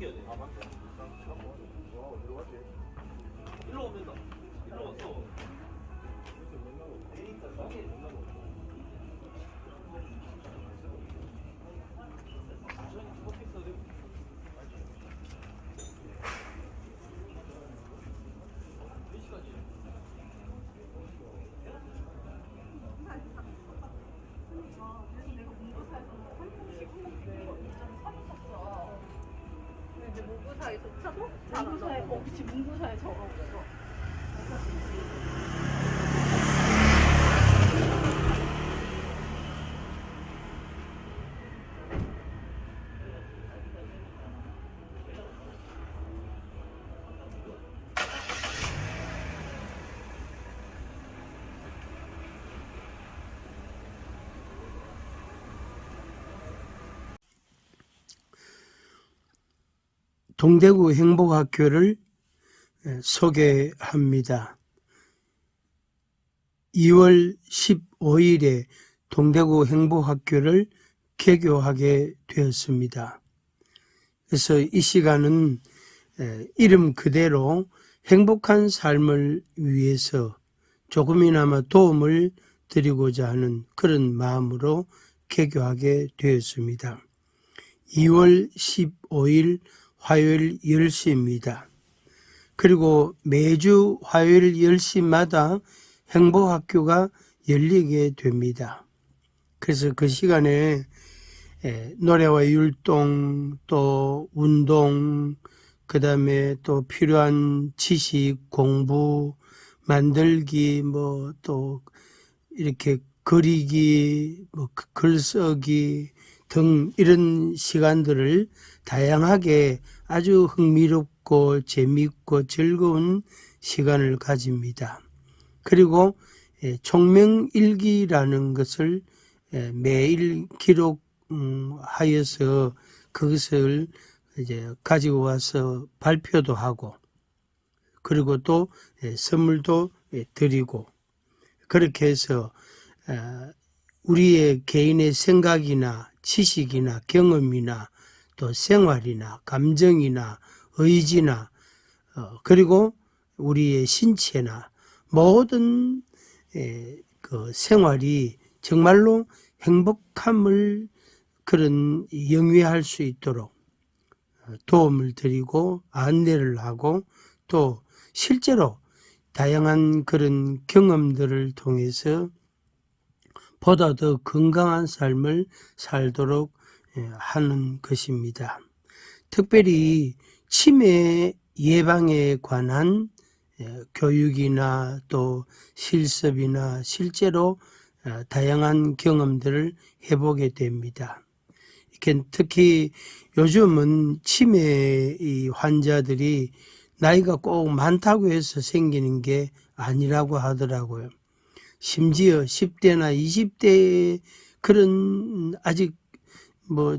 당겨야 돼. 아, 맞다. 일로 오면 된다. 일로 와서. 되니까 저게 된다고. 저기 저렇게 있어야 돼. 몇 시까지? 근데 문구사에서 차도 문구사에 어 그치 문구사에 저거 없어. 동대구 행복학교를 에, 소개합니다. 2월 15일에 동대구 행복학교를 개교하게 되었습니다. 그래서 이 시간은 에, 이름 그대로 행복한 삶을 위해서 조금이나마 도움을 드리고자 하는 그런 마음으로 개교하게 되었습니다. 2월 15일 화요일 10시입니다. 그리고 매주 화요일 10시마다 행복학교가 열리게 됩니다. 그래서 그 시간에 에, 노래와 율동, 또 운동, 그 다음에 또 필요한 지식, 공부, 만들기, 뭐 또 이렇게 그리기, 뭐 글쓰기 등 이런 시간들을 다양하게 아주 흥미롭고 재미있고 즐거운 시간을 가집니다. 그리고 예, 총명일기라는 것을 예, 매일 기록하여서 그것을 이제 가지고 와서 발표도 하고 그리고 또 예, 선물도 예, 드리고 그렇게 해서 아, 우리의 개인의 생각이나 지식이나 경험이나 또 생활이나 감정이나 의지나 어, 그리고 우리의 신체나 모든 에, 그 생활이 정말로 행복함을 그런 영위할 수 있도록 어, 도움을 드리고 안내를 하고 또 실제로 다양한 그런 경험들을 통해서 보다 더 건강한 삶을 살도록 예, 하는 것입니다. 특별히 치매 예방에 관한 예, 교육이나 또 실습이나 실제로 어, 다양한 경험들을 해보게 됩니다. 특히 요즘은 치매 이 환자들이 나이가 꼭 많다고 해서 생기는 게 아니라고 하더라고요. 심지어 10대나 20대 그런 아직 뭐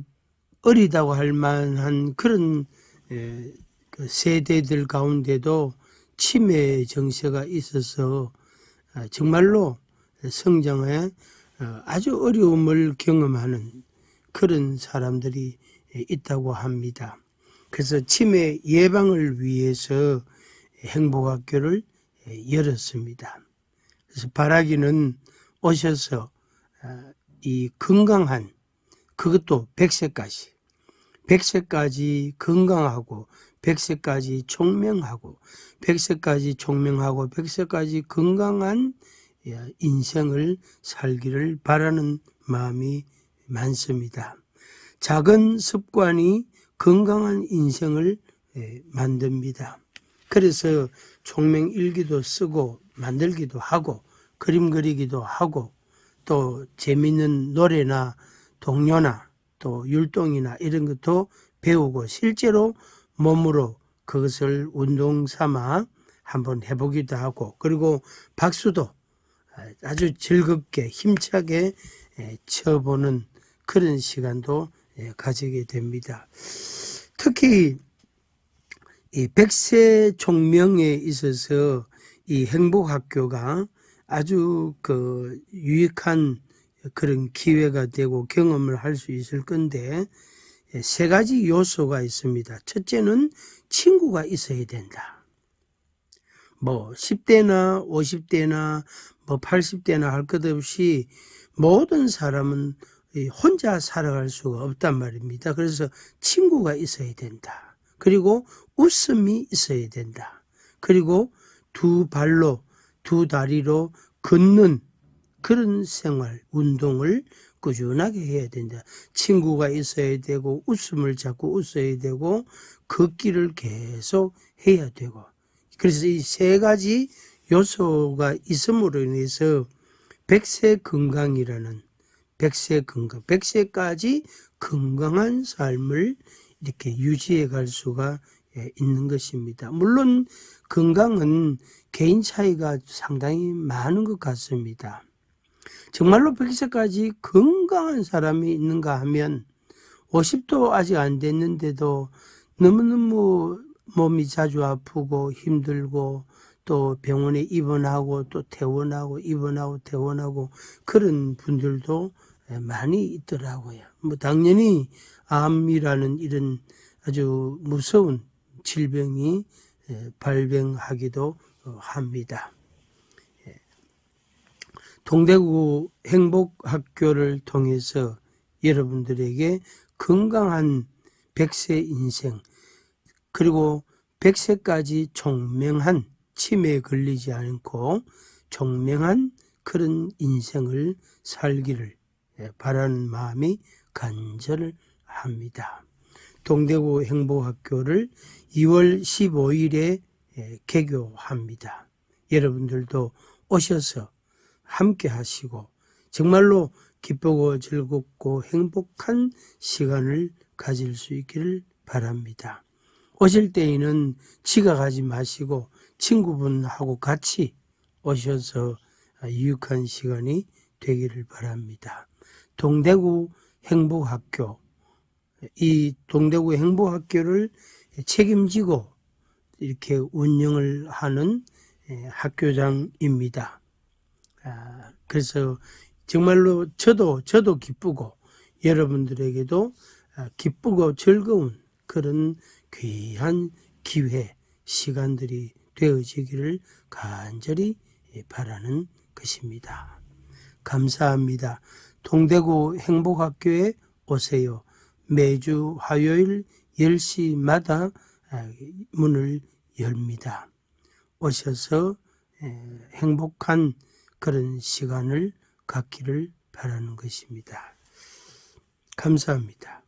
어리다고 할 만한 그런 에, 그 세대들 가운데도 치매 정세가 있어서 아, 정말로 성장에 어, 아주 어려움을 경험하는 그런 사람들이 있다고 합니다. 그래서 치매 예방을 위해서 행복학교를 열었습니다. 그래서 바라기는 오셔서 아, 이 건강한 그것도 100세까지 100세까지 건강하고 100세까지 총명하고 100세까지 총명하고 100세까지 건강한 예, 인생을 살기를 바라는 마음이 많습니다. 작은 습관이 건강한 인생을 예, 만듭니다. 그래서 총명 일기도 쓰고 만들기도 하고 그림 그리기도 하고 또 재밌는 노래나 동요나 또 율동이나 이런 것도 배우고 실제로 몸으로 그것을 운동 삼아 한번 해보기도 하고 그리고 박수도 아주 즐겁게 힘차게 예, 쳐보는 그런 시간도 예, 가지게 됩니다. 특히 이 백세 총명에 있어서 이 행복학교가 아주 그 유익한 그런 기회가 되고 경험을 할 수 있을 건데 예, 세 가지 요소가 있습니다. 첫째는 친구가 있어야 된다. 뭐 10대나 50대나 뭐 80대나 할 것 없이 모든 사람은 이 혼자 살아갈 수가 없단 말입니다. 그래서 친구가 있어야 된다. 그리고 웃음이 있어야 된다. 그리고 두 발로 두 다리로 걷는 그런 생활, 운동을 꾸준하게 해야 된다. 친구가 있어야 되고, 웃음을 자꾸 웃어야 되고, 걷기를 계속 해야 되고. 그래서 이 세 가지 요소가 있음으로 인해서 백세 건강이라는 백세 건강, 백세까지 건강한 삶을 이렇게 유지해 갈 수가 예, 있는 것입니다. 물론 건강은 개인 차이가 상당히 많은 것 같습니다. 정말로 100세까지 건강한 사람이 있는가 하면 50도 아직 안 됐는데도 너무너무 몸이 자주 아프고 힘들고 또 병원에 입원하고 또 퇴원하고 입원하고 퇴원하고 그런 분들도 많이 있더라고요. 뭐 당연히 암이라는 이런 아주 무서운 질병이 예, 발병하기도 어, 합니다. 예. 동대구 행복학교를 통해서 여러분들에게 건강한 백세 인생 그리고 백세까지 총명한 치매에 걸리지 않고 총명한 그런 인생을 살기를 예, 바라는 마음이 간절합니다. 동대구 행복학교를 2월 15일에 예, 개교합니다. 여러분들도 오셔서 함께 하시고 정말로 기쁘고 즐겁고 행복한 시간을 가질 수 있기를 바랍니다. 오실 때에는 지각하지 마시고 친구분하고 같이 오셔서 유익한 시간이 되기를 바랍니다. 동대구 행복학교 이 동대구 행복학교를 책임지고 이렇게 운영을 하는 예, 학교장입니다. 아, 그래서 정말로 저도 저도 기쁘고 여러분들에게도 아, 기쁘고 즐거운 그런 귀한 기회 시간들이 되어지기를 간절히 바라는 것입니다. 감사합니다. 동대구 행복학교에 오세요. 매주 화요일 10시마다 문을 열립니다. 오셔서 행복한 그런 시간을 갖기를 바라는 것입니다. 감사합니다.